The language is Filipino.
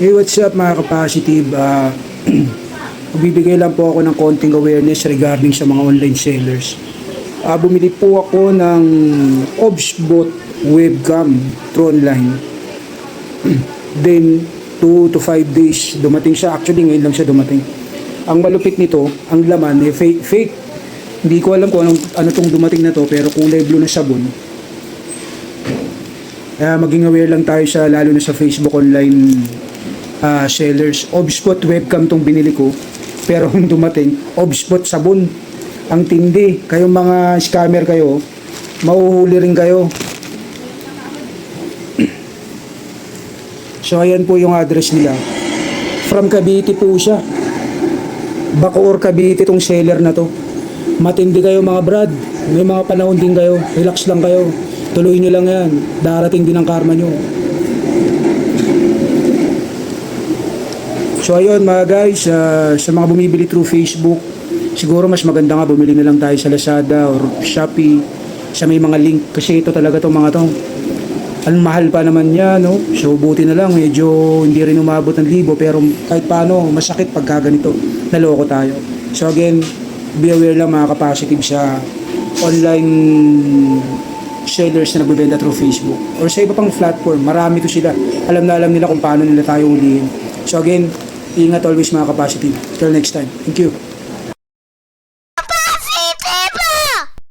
Hey, what's up mga ka-positive? Ah, Magbibigay lang po ako ng konting awareness regarding sa mga online sellers. Ah, bumili po ako ng Obsbot webcam through online. Then, 2 to 5 days dumating siya. Actually, ngayon lang siya dumating. Ang malupit nito, ang laman, eh, fake. fake. Hindi ko alam kung anong, ano tong dumating na to, pero kulay blue na sabon. Kaya maging aware lang tayo sa lalo na sa Facebook online ah, sellers. Obspot webcam tong binili ko. Pero yung dumating, Obspot sabon. Ang tindi. Kayong mga scammer kayo, mauhuli rin kayo. So ayan po yung address nila. From Cavite po siya. Bacoor Cavite tong seller na to. Matindi kayo mga brad. May mga panahon din kayo. Relax lang kayo. Tuloy nyo lang yan. Darating din ang karma nyo. So ayun mga guys, ah, sa mga bumibili through Facebook, siguro mas maganda nga bumili na lang tayo sa Lazada or Shopee sa may mga link kasi ito talaga tong mga to. Ang mahal pa naman niya, no? So buti na lang, medyo hindi rin umabot ng libo pero kahit paano, masakit pagka ganito. Naloko tayo. So again, be aware lang mga ka-positive sa online sellers na nagbebenta through Facebook or sa iba pang platform. Marami to sila. Alam na alam nila kung paano nila tayo ulihin. So again, ingat always mga ka-positive. Till next time. Thank you.